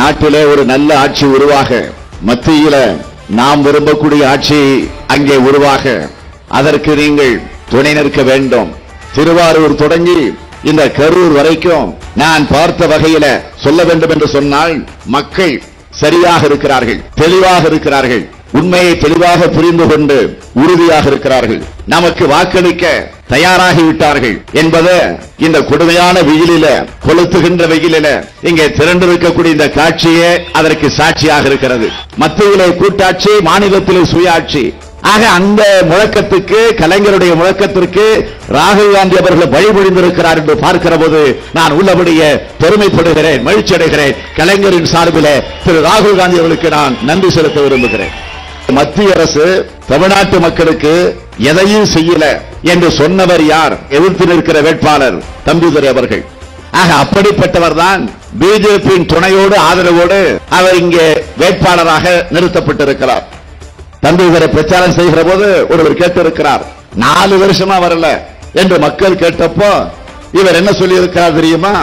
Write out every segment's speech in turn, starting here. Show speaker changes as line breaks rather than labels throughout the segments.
நாட்டிலே ஒரு நல்ல ஆட்சி உருவாக மத்தியில நாம் விரும்பக்கூடிய ஆட்சி அங்கே உருவாக. அதற்கு நீங்கள் துணை நிற்க வேண்டும். திருவாரூர் தொடங்கி இந்த கரூர் வரைக்கும் நான் பார்த்த வகையில சொல்ல வேண்டும் என்று சொன்னால் மக்கள் சரியாக இருக்கிறார்கள் தெளிவாக இருக்கிறார்கள். உண்மையை தெளிவாக புரிந்து கொண்டு உறுதியாக இருக்கிறார்கள். நமக்கு வாக்களிக்க தயாராகிவிட்டார்கள் என்பது இந்த கொடுமையான வெயிலில கொளுத்துகின்ற வெயிலில இங்கே திரண்டிருக்கக்கூடிய இந்த காட்சியே அதற்கு சாட்சியாக இருக்கிறது. மத்தியிலே கூட்டாட்சி மாநிலத்திலே சுயாட்சி. ஆக அந்த முழக்கத்துக்கு கலைஞருடைய முழக்கத்திற்கு ராகுல் காந்தி அவர்கள் வழிபொழிந்திருக்கிறார் என்று பார்க்கிற போது நான் உள்ளபடியே பெருமைப்படுகிறேன் மகிழ்ச்சி அடைகிறேன் கலைஞரின் சார்பில் திரு ராகுல் காந்தி அவர்களுக்கு நான் நன்றி செலுத்த விரும்புகிறேன். மத்திய அரசு தமிழ்நாட்டு மக்களுக்கு எதையும் செய்யல என்று சொன்னவர் யார்? எதிர்த்து நிற்கிற வேட்பாளர் தம்பிதுரை அவர்கள். ஆக அப்படிப்பட்டவர் தான் பிஜேபியின் துணையோடு ஆதரவோடு அவர் இங்கே வேட்பாளராக நிறுத்தப்பட்டிருக்கிறார். தம்பிதுரை பிரச்சாரம் செய்கிற போது ஒருவர் கேட்டிருக்கிறார் நாலு வருஷமா வரல என்று மக்கள் கேட்டப்போ இவர் என்ன சொல்லி இருக்கிறார் தெரியுமா?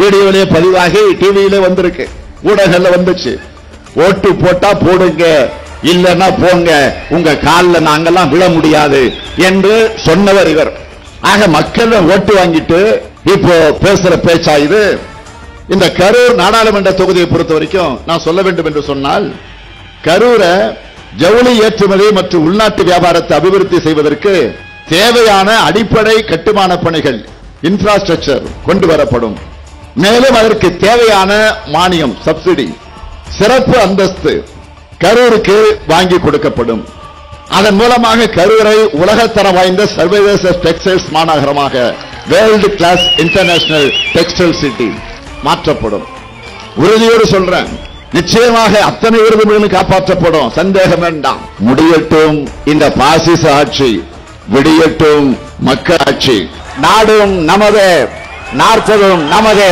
வீடியோலயே பதிவாகி டிவியிலே வந்திருக்கு ஊடகங்கள்ல வந்துச்சு. ஓட்டு போட்டா போடுங்க இல்லைன்னா போங்க உங்க காலில் நாங்கெல்லாம் விழ முடியாது என்று சொன்னவர் இவர். ஆக மக்கள் ஓட்டு வாங்கிட்டு இப்போ பேசுற பேச்சா இது? இந்த கரூர் நாடாளுமன்ற தொகுதியை பொறுத்த வரைக்கும் நான் சொல்ல வேண்டும் என்று சொன்னால் கரூரை ஜவுளி ஏற்றுமதி மற்றும் உள்நாட்டு வியாபாரத்தை அபிவிருத்தி செய்வதற்கு தேவையான அடிப்படை கட்டுமான பணிகள் இன்ஃப்ராஸ்ட்ரக்சர் கொண்டு வரப்படும். மேலும் அதற்கு தேவையான மானியம் சப்சிடி சிறப்பு அந்தஸ்து கரூருக்கு வாங்கி கொடுக்கப்படும். அதன் மூலமாக கரூரை உலகத்தரம் வாய்ந்த சர்வதேச textiles மாநகரமாக world class international textile city மாற்றப்படும். உறுதியோடு சொல்றேன் நிச்சயமாக அத்தனை உறுதிமொழிகளும் காப்பாற்றப்படும். சந்தேகம் வேண்டாம். முடியட்டும் இந்த பாசிச ஆட்சி விடியட்டும் மக்கள் ஆட்சி. நாடும் நமது நாற்பதும் நமது.